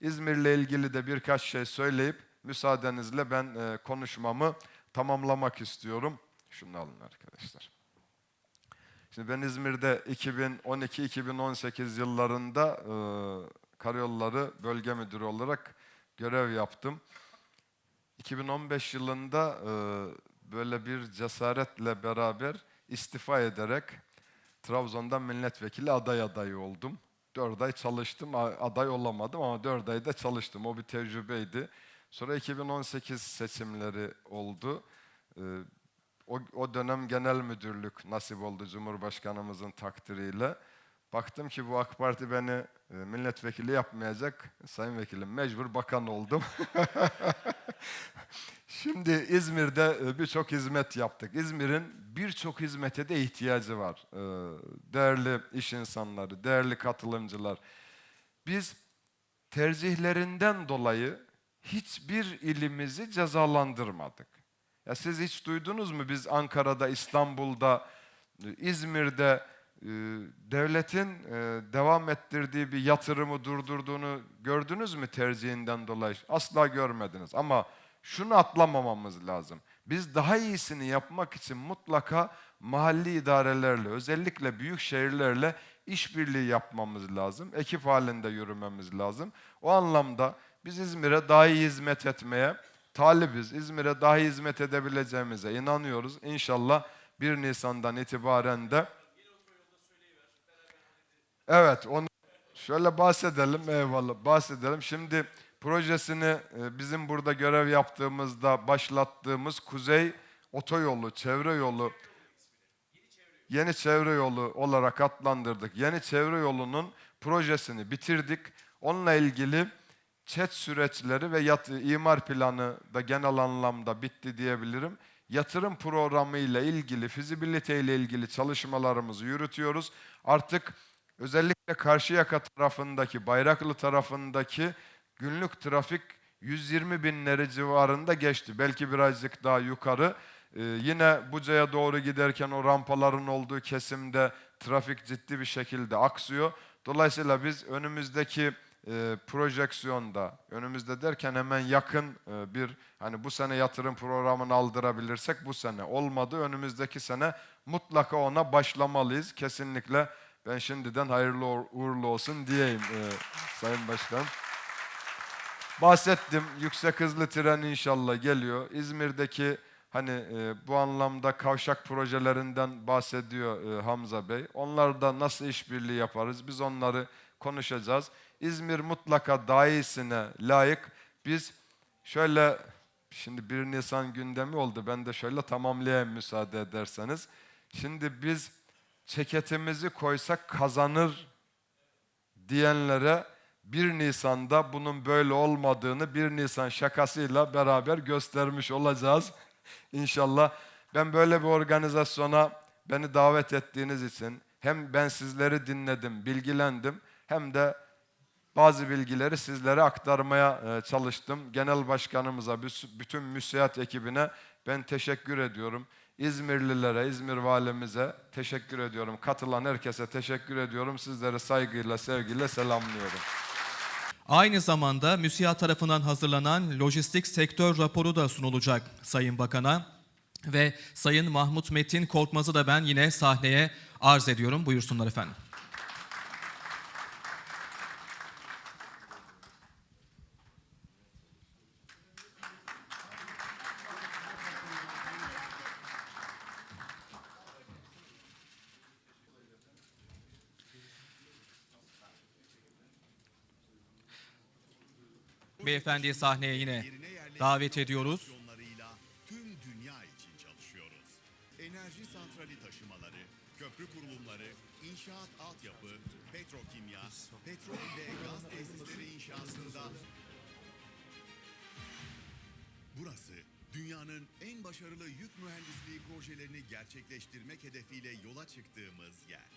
İzmir'le ilgili de birkaç şey söyleyip müsaadenizle ben e, konuşmamı tamamlamak istiyorum. Şunu alın arkadaşlar. Şimdi ben İzmir'de 2012-2018 yıllarında e, Karayolları Bölge Müdürü olarak görev yaptım. 2015 yılında e, böyle bir cesaretle beraber istifa ederek Trabzon'dan milletvekili aday adayı oldum. Dört ay çalıştım, aday olamadım ama dört ayda çalıştım. O bir tecrübeydi. Sonra 2018 seçimleri oldu. E, o, o dönem genel müdürlük nasip oldu Cumhurbaşkanımızın takdiriyle. Baktım ki bu AK Parti beni e, milletvekili yapmayacak. Sayın Vekilim mecbur bakan oldum. Şimdi İzmir'de e, birçok hizmet yaptık. İzmir'in birçok hizmete de ihtiyacı var. E, Değerli iş insanları, değerli katılımcılar. Biz tercihlerinden dolayı hiçbir ilimizi cezalandırmadık. Ya siz hiç duydunuz mu biz Ankara'da, İstanbul'da, e, İzmir'de devletin devam ettirdiği bir yatırımı durdurduğunu gördünüz mü tercihinden dolayı? Asla görmediniz ama şunu atlamamamız lazım. Biz daha iyisini yapmak için mutlaka mahalli idarelerle, özellikle büyük şehirlerle işbirliği yapmamız lazım. Ekip halinde yürümemiz lazım. O anlamda biz İzmir'e daha iyi hizmet etmeye talibiz. İzmir'e daha iyi hizmet edebileceğimize inanıyoruz. İnşallah 1 Nisan'dan itibaren de Evet, onu şöyle bahsedelim. Eyvallah, bahsedelim. Şimdi projesini e, bizim burada görev yaptığımızda başlattığımız Kuzey Otoyolu, çevre yolu yeni çevre yolu olarak adlandırdık. Yeni çevre yolunun projesini bitirdik. Onunla ilgili çet süreçleri ve yat, imar planı da genel anlamda bitti diyebilirim. Yatırım programı ile ilgili, fizibilite ile ilgili çalışmalarımızı yürütüyoruz. Artık özellikle Karşıyaka tarafındaki, Bayraklı tarafındaki günlük trafik 120 binleri civarında geçti. Belki birazcık daha yukarı. Ee, yine Buca'ya doğru giderken o rampaların olduğu kesimde trafik ciddi bir şekilde aksıyor. Dolayısıyla biz önümüzdeki e, projeksiyonda, önümüzde derken hemen yakın e, bir hani bu sene yatırım programını aldırabilirsek bu sene olmadı. Önümüzdeki sene mutlaka ona başlamalıyız. Kesinlikle ben şimdiden hayırlı uğurlu olsun diyeyim e, Sayın Başkan. Bahsettim yüksek hızlı tren inşallah geliyor. İzmir'deki hani e, bu anlamda kavşak projelerinden bahsediyor e, Hamza Bey. Onlarda nasıl işbirliği yaparız? Biz onları konuşacağız. İzmir mutlaka daha layık. Biz şöyle şimdi 1 Nisan gündemi oldu. Ben de şöyle tamamlayayım müsaade ederseniz. Şimdi biz ceketimizi koysak kazanır diyenlere 1 Nisan'da bunun böyle olmadığını 1 Nisan şakasıyla beraber göstermiş olacağız. İnşallah ben böyle bir organizasyona beni davet ettiğiniz için hem ben sizleri dinledim, bilgilendim hem de bazı bilgileri sizlere aktarmaya e, çalıştım. Genel başkanımıza, bütün müsiyat ekibine ben teşekkür ediyorum. İzmirlilere, İzmir valimize teşekkür ediyorum. Katılan herkese teşekkür ediyorum. Sizleri saygıyla, sevgiyle selamlıyorum. Aynı zamanda MÜSİAD tarafından hazırlanan lojistik sektör raporu da sunulacak Sayın Bakan'a. Ve Sayın Mahmut Metin Korkmaz'ı da ben yine sahneye arz ediyorum. Buyursunlar efendim. Beyefendiyi sahneye yine davet ediyoruz. Tüm dünya için çalışıyoruz. Enerji santrali taşımaları, köprü kurulumları, inşaat altyapı, petrokimya, petrol ve gaz tesisleri inşasında Burası dünyanın en başarılı yük mühendisliği projelerini gerçekleştirmek hedefiyle yola çıktığımız yer.